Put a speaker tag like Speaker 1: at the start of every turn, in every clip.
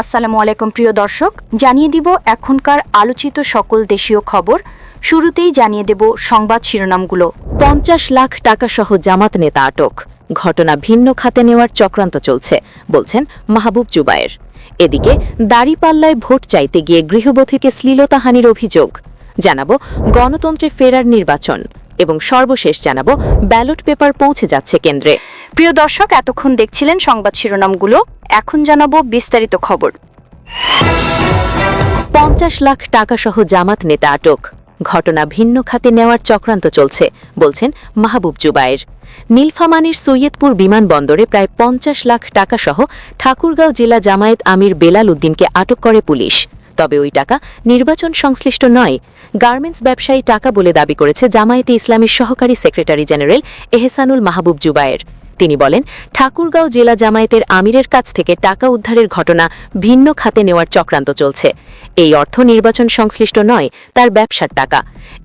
Speaker 1: আসসালামু আলাইকুম, প্রিয় দর্শক। জানিয়ে দিব এখনকার আলোচিত সকল দেশীয় খবর। শুরুতেই জানিয়ে দেব সংবাদ শিরোনামগুলো।
Speaker 2: পঞ্চাশ লাখ টাকা সহ জামাত নেতা আটক। ঘটনা ভিন্ন খাতে নেওয়ার চক্রান্ত চলছে, বলছেন মাহবুব জুবায়ের। এদিকে, দাড়িপাল্লায় ভোট চাইতে গিয়ে গৃহবধূকে শ্লীলতাহানির অভিযোগ। জানাব গণতন্ত্রে ফেরার নির্বাচন। এবং সর্বশেষ জানাব, ব্যালট পেপার পৌঁছে যাচ্ছে কেন্দ্রে।
Speaker 1: প্রিয় দর্শক, এতক্ষণ দেখছিলেন সংবাদ শিরোনামগুলো। এখন জানাব বিস্তারিত খবর।
Speaker 2: পঞ্চাশ লাখ টাকা সহ জামাত নেতা আটক। ঘটনা ভিন্ন খাতে নেওয়ার চক্রান্ত চলছে, বলছেন মাহবুব জুবায়ের। নীলফামানীর সৈয়দপুর বিমানবন্দরে প্রায় পঞ্চাশ লাখ টাকা সহ ঠাকুরগাঁও জেলা জামায়াত আমির বেলাল উদ্দিনকে আটক করে পুলিশ। তবে ওই টাকা নির্বাচন সংশ্লিষ্ট নয়। গার্মেন্টস ব্যবসায়ী টাকা বলে দাবি করেছে জামায়াতে ইসলামীর সহকারী সেক্রেটারি জেনারেল এহসানুল মাহবুব জুবায়ের। তিনি বলেন, ঠাকুরগাঁও জেলা জামায়াতের আমিরের কাছ থেকে টাকা উদ্ধারের ঘটনা ভিন্ন খাতে নেওয়ার চক্রান্ত চলছে। এই অর্থ নির্বাচন সংশ্লিষ্ট নয়, তার ব্যবসার টাকা।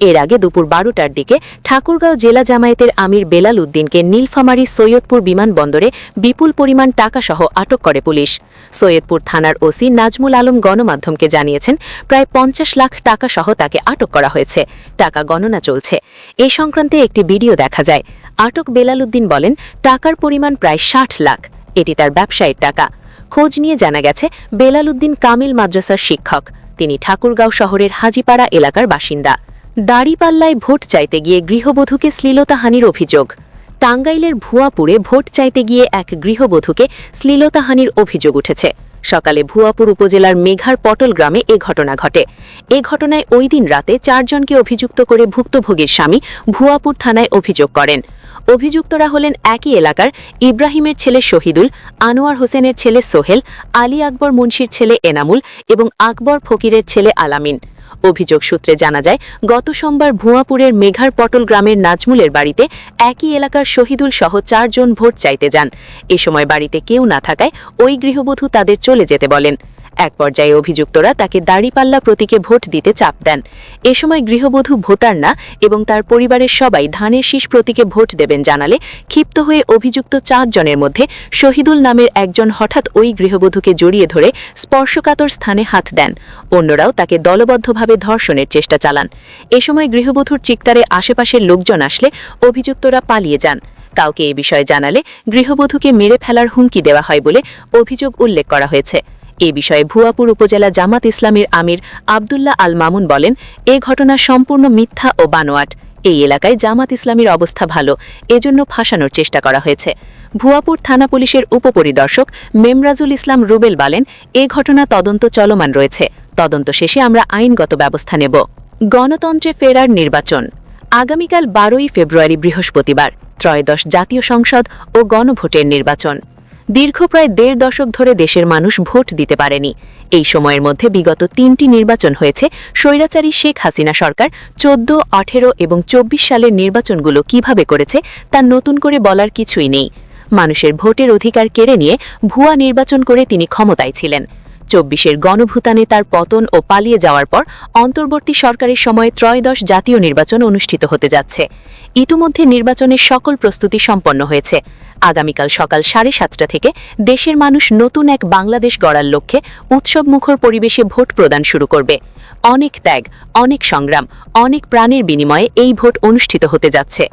Speaker 2: এর আগে দুপুর বারোটার দিকে ঠাকুরগাঁও জেলা জামায়াতের আমির বেলাল উদ্দিনকে নীলফামারী সৈয়দপুর বিমানবন্দরে বিপুল পরিমাণ টাকাসহ আটক করে পুলিশ। সৈয়দপুর থানার ওসি নাজমুল আলম গণমাধ্যমকে জানিয়েছেন, প্রায় পঞ্চাশ লাখ টাকা সহ তাকে আটক করা হয়েছে। টাকা গণনা চলছে। এ সংক্রান্তে একটি ভিডিও দেখা যায়। আটক বেলাল উদ্দিন বলেন, টাকার পরিমাণ প্রায় ষাট লাখ। এটি তার ব্যবসায়ের টাকা। খোঁজ নিয়ে জানা গেছে বেলাল উদ্দিন কামিল মাদ্রাসার শিক্ষক। তিনি ঠাকুরগাঁও শহরের হাজিপাড়া এলাকার বাসিন্দা। দাড়িপাল্লায় ভোট চাইতে গিয়ে গৃহবধূকে শ্লীলতাহানির অভিযোগ। টাঙ্গাইলের ভুয়াপুরে ভোট চাইতে গিয়ে এক গৃহবধূকে শ্লীলতাহানির অভিযোগ উঠেছে। সকালে ভুয়াপুর উপজেলার মেঘার পটল গ্রামে এ ঘটনা ঘটে। এ ঘটনায় ওই দিন রাতে চারজনকে অভিযুক্ত করে ভুক্তভোগীর স্বামী ভুয়াপুর থানায় অভিযোগ করেন। অভিযুক্তরা হলেন একই এলাকার ইব্রাহিমের ছেলে শহীদুল, আনোয়ার হোসেনের ছেলে সোহেল, আলী আকবর মুন্সির ছেলে এনামুল এবং আকবর ফকিরের ছেলে আলামিন। অভিযোগ সূত্রে জানা যায়, গত সোমবার ভুয়াপুরের মেঘার পটল গ্রামের নাজমুলের বাড়িতে একই এলাকার শহীদুল সহ চারজন ভোট চাইতে যান। এ সময় বাড়িতে কেউ না থাকায় ওই গৃহবধূ তাদের চলে যেতে বলেন। এক পর্যায়ে অভিযুক্তরা তাকে দাড়িপাল্লা প্রতীকে ভোট দিতে চাপ দেন। এ সময় গৃহবধূ ভোটার না এবং তার পরিবারের সবাই ধানের শীষ প্রতীকে ভোট দেবেন জানালে ক্ষিপ্ত হয়ে অভিযুক্ত চারজনের মধ্যে শহীদুল নামের একজন হঠাৎ ওই গৃহবধূকে জড়িয়ে ধরে স্পর্শকাতর স্থানে হাত দেন। অন্যরাও তাকে দলবদ্ধভাবে ধর্ষণের চেষ্টা চালান। এ সময় গৃহবধূর চিৎকারে আশেপাশের লোকজন আসলে অভিযুক্তরা পালিয়ে যান। কাউকে এ বিষয়ে জানালে গৃহবধূকে মেরে ফেলার হুমকি দেওয়া হয় বলে অভিযোগ উল্লেখ করা হয়েছে। এ বিষয়ে ভুয়াপুর উপজেলা জামাত ইসলামের আমির আবদুল্লাহ আল মামুন বলেন, এ ঘটনা সম্পূর্ণ মিথ্যা ও বানোয়াট। এই এলাকায় জামাত ইসলামীর অবস্থা ভালো, এজন্য ফাঁসানোর চেষ্টা করা হয়েছে। ভুয়াপুর থানা পুলিশের উপপরিদর্শক মেমরাজুল ইসলাম রুবেল বলেন, এ ঘটনা তদন্ত চলমান রয়েছে। তদন্ত শেষে আমরা আইনগত ব্যবস্থা নেব। গণতন্ত্রে ফেরার নির্বাচন। আগামীকাল বারোই ফেব্রুয়ারি বৃহস্পতিবার, ত্রয়োদশ জাতীয় সংসদ ও গণভোটের নির্বাচন। দীর্ঘ প্রায় দেড় দশক ধরে দেশের মানুষ ভোট দিতে পারেনি। এই সময়ের মধ্যে বিগত তিনটি নির্বাচন হয়েছে। স্বৈরাচারী শেখ হাসিনা সরকার চোদ্দ, আঠেরো এবং চব্বিশ সালের নির্বাচনগুলো কীভাবে করেছে তা নতুন করে বলার কিছুই নেই। মানুষের ভোটের অধিকার কেড়ে নিয়ে ভুয়া নির্বাচন করে তিনি ক্ষমতায় ছিলেন। চব্বিশের গণভূতানে তার পতন ও পালিয়ে যাওয়ার পর অন্তর্বর্তী সরকারের সময়ে ত্রয়োদশ জাতীয় নির্বাচন অনুষ্ঠিত হতে যাচ্ছে। ইতিমধ্যে নির্বাচনের সকল প্রস্তুতি সম্পন্ন হয়েছে। আগামীকাল সকাল সাড়ে সাতটা থেকে দেশের মানুষ নতুন এক বাংলাদেশ গড়ার লক্ষ্যে উৎসবমুখর পরিবেশে ভোট প্রদান শুরু করবে। অনেক ত্যাগ, অনেক সংগ্রাম, অনেক প্রাণের বিনিময়ে এই ভোট অনুষ্ঠিত হতে যাচ্ছে।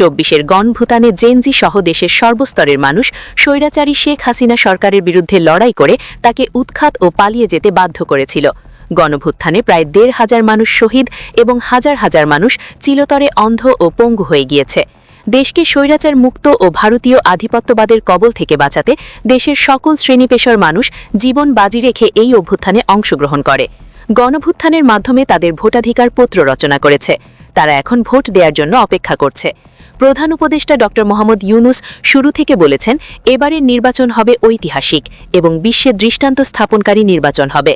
Speaker 2: চব্বিশের গণভূতানে জেনজি সহ দেশের সর্বস্তরের মানুষ স্বৈরাচারী শেখ হাসিনা সরকারের বিরুদ্ধে লড়াই করে তাকে উৎখাত ও পালিয়ে যেতে বাধ্য করেছিল। গণভুত্থানে প্রায় দেড় হাজার মানুষ শহীদ এবং হাজার হাজার মানুষ চিলতরে অন্ধ ও পঙ্গু হয়ে গিয়েছে। দেশকে স্বৈরাচার মুক্ত ও ভারতীয় আধিপত্যবাদের কবল থেকে বাঁচাতে দেশের সকল শ্রেণি পেশার মানুষ জীবন বাজি রেখে এই অভ্যুত্থানে অংশগ্রহণ করে। গণভুত্থানের মাধ্যমে তাদের ভোটাধিকার পত্র রচনা করেছে। তারা এখন ভোট দেওয়ার জন্য অপেক্ষা করছে। প্রধান উপদেষ্টা ড মোহাম্মদ ইউনুস শুরু থেকে বলেছেন, এবারের নির্বাচন হবে ঐতিহাসিক এবং বিশ্বে দৃষ্টান্ত স্থাপনকারী নির্বাচন হবে।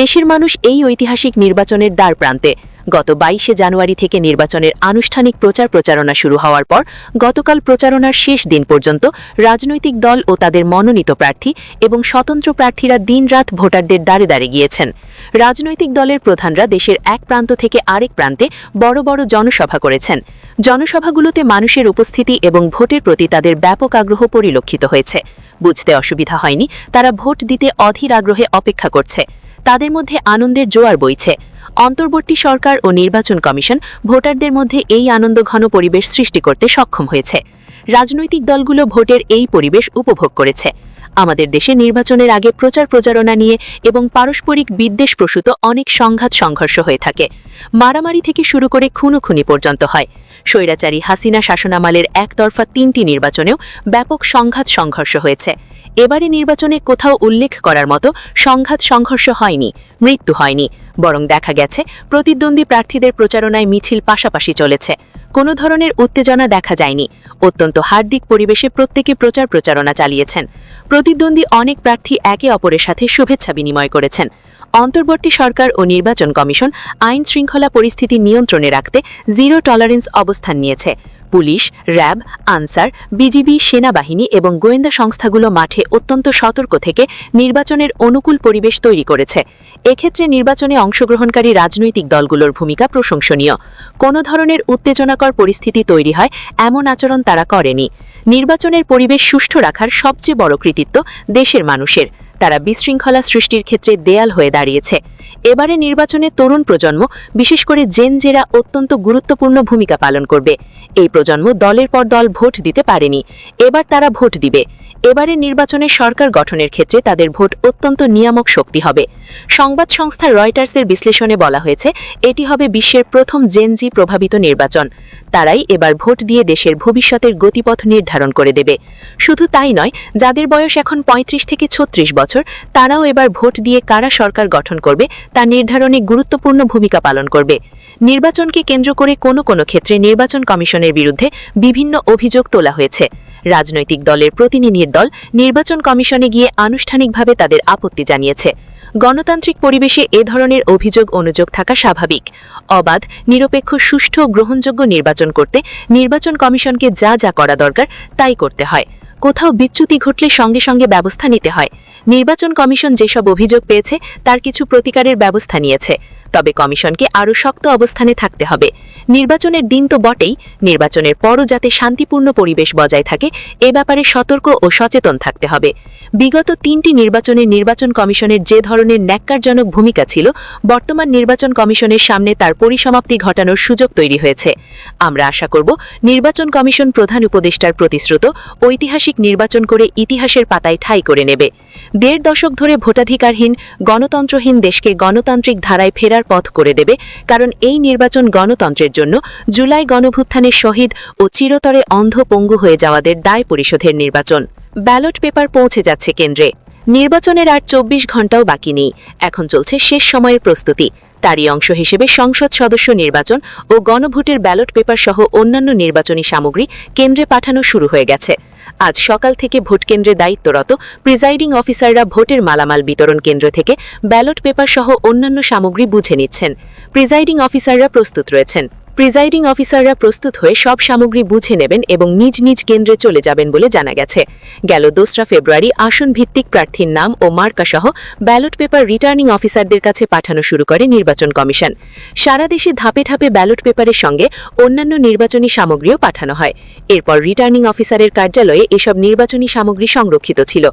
Speaker 2: দেশের মানুষ এই ঐতিহাসিক নির্বাচনের দ্বার প্রান্তে। গত বাইশে জানুয়ারি থেকে নির্বাচনের আনুষ্ঠানিক প্রচার প্রচারণা শুরু হওয়ার পর গতকাল প্রচারণার শেষ দিন পর্যন্ত রাজনৈতিক দল ও তাদের মনোনীত প্রার্থী এবং স্বতন্ত্র প্রার্থীরা দিনরাত ভোটারদের দ্বারে দ্বারে গিয়েছেন। রাজনৈতিক দলের প্রধানরা দেশের এক প্রান্ত থেকে আরেক প্রান্তে বড় বড় জনসভা করেছেন। জনসভাগুলোতে মানুষের উপস্থিতি এবং ভোটের প্রতি তাদের ব্যাপক আগ্রহ পরিলক্ষিত হয়েছে। বুঝতে অসুবিধা হয়নি, তারা ভোট দিতে অধীর আগ্রহে অপেক্ষা করছে। তাদের মধ্যে আনন্দের জোয়ার বইছে। অন্তর্বর্তী সরকার ও নির্বাচন কমিশন ভোটারদের মধ্যে এই আনন্দঘন পরিবেশ সৃষ্টি করতে সক্ষম হয়েছে। রাজনৈতিক দলগুলো ভোটের এই পরিবেশ উপভোগ করেছে। আমাদের দেশে নির্বাচনের আগে প্রচার প্রচারণা নিয়ে এবং পারস্পরিক বিদ্বেষ প্রসূত অনেক সংঘাত সংঘর্ষ হয়ে থাকে। মারামারি থেকে শুরু করে খুনোখুনি পর্যন্ত হয়। স্বৈরাচারী হাসিনা শাসনামালের একতরফা তিনটি নির্বাচনেও ব্যাপক সংঘাত সংঘর্ষ হয়েছে। এবারে নির্বাচনে কোথাও উল্লেখ করার মতো সংঘাত সংঘর্ষ হয়নি, মৃত্যু হয়নি। বরং দেখা গেছে, প্রতিদ্বন্দ্বী প্রার্থীদের প্রচারণায় মিছিল পাশাপাশি চলেছে। কোনো ধরনের উত্তেজনা দেখা যায়নি। অত্যন্ত হার্দিক পরিবেশে প্রত্যেকে প্রচার প্রচারণা চালিয়েছেন। প্রতিদ্বন্দ্বী অনেক প্রার্থী একে অপরের সাথে শুভেচ্ছা বিনিময় করেছেন। অন্তর্বর্তী সরকার ও নির্বাচন কমিশন আইন শৃঙ্খলা পরিস্থিতি নিয়ন্ত্রণে রাখতে জিরো টলারেন্স অবস্থান নিয়েছে। পুলিশ, র্যাব, আনসার, বিজিবি, সেনাবাহিনী এবং গোয়েন্দা সংস্থাগুলো মাঠে অত্যন্ত সতর্ক থেকে নির্বাচনের অনুকূল পরিবেশ তৈরি করেছে। এক্ষেত্রে নির্বাচনে অংশগ্রহণকারী রাজনৈতিক দলগুলোর ভূমিকা প্রশংসনীয়। কোনো ধরনের উত্তেজনাকর পরিস্থিতি তৈরি হয় এমন আচরণ তারা করেনি। নির্বাচনের পরিবেশ সুষ্ঠু রাখার সবচেয়ে বড় কৃতিত্ব দেশের মানুষের। তারা বিশৃঙ্খলা সৃষ্টির ক্ষেত্রে দেয়াল হয়ে দাঁড়িয়েছে। এবারে নির্বাচনে তরুণ প্রজন্ম, বিশেষ করে জেনজেরা অত্যন্ত গুরুত্বপূর্ণ ভূমিকা পালন করবে। এই প্রজন্ম দলের পর দল ভোট দিতে পারেনি। এবার তারা ভোট দিবে। এবারে নির্বাচনে সরকার গঠনের ক্ষেত্রে তাদের ভোট অত্যন্ত নিয়ামক শক্তি হবে। সংবাদ সংস্থা রয়টার্সের বিশ্লেষণে বলা হয়েছে, এটি হবে বিশ্বের প্রথম জেনজি প্রভাবিত নির্বাচন। তারাই এবার ভোট দিয়ে দেশের ভবিষ্যতের গতিপথ নির্ধারণ করে দেবে। শুধু তাই নয়, যাদের বয়স এখন ৩৫ থেকে ছত্রিশ বছর, তারাও এবার ভোট দিয়ে কারা সরকার গঠন করবে, তা নির্ধারণে গুরুত্বপূর্ণ ভূমিকা পালন করবে। নির্বাচনকে কেন্দ্র করে কোনো কোনো ক্ষেত্রে নির্বাচন কমিশনের বিরুদ্ধে বিভিন্ন অভিযোগ তোলা হয়েছে। রাজনৈতিক দলের প্রতিনিধির দল নির্বাচন কমিশনে গিয়ে আনুষ্ঠানিকভাবে তাদের আপত্তি জানিয়েছে। গণতান্ত্রিক পরিবেশে এ ধরনের অভিযোগ অনুযোগ থাকা স্বাভাবিক। অবাধ, নিরপেক্ষ, সুষ্ঠু গ্রহণযোগ্য নির্বাচন করতে নির্বাচন কমিশনকে যা যা করা দরকার তাই করতে হয়। কোথাও বিচ্যুতি ঘটলে সঙ্গে সঙ্গে ব্যবস্থা নিতে হয়। নির্বাচন কমিশন যেসব অভিযোগ পেয়েছে, তার কিছু প্রতিকারের ব্যবস্থা নিয়েছে। তবে কমিশনকে আরও শক্ত অবস্থানে থাকতে হবে। নির্বাচনের দিন তো বটেই, নির্বাচনের পরও যাতে শান্তিপূর্ণ পরিবেশ বজায় থাকে, এ ব্যাপারে সতর্ক ও সচেতন থাকতে হবে। বিগত তিনটি নির্বাচনে নির্বাচন কমিশনের যে ধরনের ন্যাক্কারজনক ভূমিকা ছিল, বর্তমান নির্বাচন কমিশনের সামনে তার পরিসমাপ্তি ঘটানোর সুযোগ তৈরি হয়েছে। আমরা আশা করব, নির্বাচন কমিশন প্রধান উপদেষ্টার প্রতিশ্রুত, ঐতিহাসিক নির্বাচন করে ইতিহাসের পাতায় ঠাঁই করে নেবে। দেড় দশক ধরে ভোটাধিকারহীন, গণতন্ত্রহীন দেশকে গণতান্ত্রিক ধারায় ফেরার পথ করে দেবে, কারণ এই নির্বাচন গণতন্ত্রের জন্য জুলাই গণভুত্থানের শহীদ ও চিরতরে অন্ধ পঙ্গু হয়ে যাওয়াদের দায় পরিশোধের নির্বাচন। ব্যালট পেপার পৌঁছে যাচ্ছে কেন্দ্রে। নির্বাচনের আর চব্বিশ ঘন্টাও বাকি নেই। এখন চলছে শেষ সময়ের প্রস্তুতি। তারই অংশ হিসেবে সংসদ সদস্য নির্বাচন ও গণভোটের ব্যালট পেপার সহ অন্যান্য নির্বাচনী সামগ্রী কেন্দ্রে পাঠানো শুরু হয়ে গেছে। আজ সকাল থেকে ভোটকেন্দ্রে দায়িত্বরত প্রিজাইডিং অফিসাররা ভোটের মালামাল বিতরণ কেন্দ্র থেকে ব্যালট পেপার সহ অন্যান্য সামগ্রী বুঝে নিচ্ছেন। প্রিজাইডিং অফিসাররা প্রস্তুত রয়েছেন। প্রিজাইডিং অফিসাররা প্রস্তুত হয়ে সব সামগ্রী বুঝে নেবেন এবং নিজ নিজ কেন্দ্রে চলে যাবেন বলে জানা গেছে। গেল দোসরা ফেব্রুয়ারি আসন ভিত্তিক প্রার্থীর নাম ও মার্কা সহ ব্যালট পেপার রিটার্নিং অফিসারদের কাছে পাঠানো শুরু করে নির্বাচন কমিশন। সারা দেশে ধাপে ধাপে ব্যালট পেপারের সঙ্গে অন্যান্য নির্বাচনী সামগ্রীও পাঠানো হয়। এরপর রিটার্নিং অফিসারের কার্যালয়ে এসব নির্বাচনী সামগ্রী সংরক্ষিত ছিল।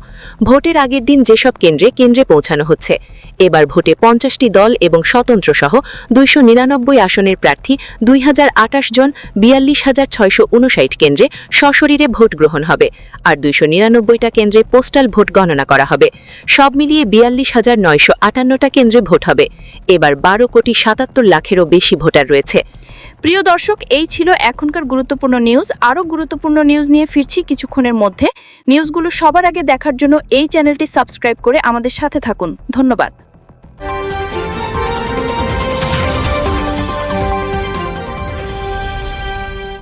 Speaker 2: ভোটের আগের দিন যেসব কেন্দ্রে কেন্দ্রে পৌঁছানো হচ্ছে। এবার ভোটে পঞ্চাশটি দল এবং স্বতন্ত্র সহ দুইশো নিরানব্বই আসনের প্রার্থী দুই হাজার আটাশ জন বিয়াল্লিশ হাজার ছয়শো উনষাট কেন্দ্রে সশরীরে ভোট গ্রহণ হবে আর দুইশো নিরানব্বইটা কেন্দ্রে পোস্টাল ভোট গণনা করা হবে। সব মিলিয়ে বিয়াল্লিশ হাজার নয়শো আটান্নটা কেন্দ্রে ভোট হবে। এবার বারো কোটি সাতাত্তর লাখেরও বেশি ভোটার রয়েছে।
Speaker 1: প্রিয় দর্শক, এই ছিল এখনকার গুরুত্বপূর্ণ নিউজ। আরও গুরুত্বপূর্ণ নিউজ নিয়ে ফিরছি কিছুক্ষণের মধ্যে। নিউজগুলো সবার আগে দেখার জন্য এই চ্যানেলটি সাবস্ক্রাইব করে আমাদের সাথে থাকুন। ধন্যবাদ।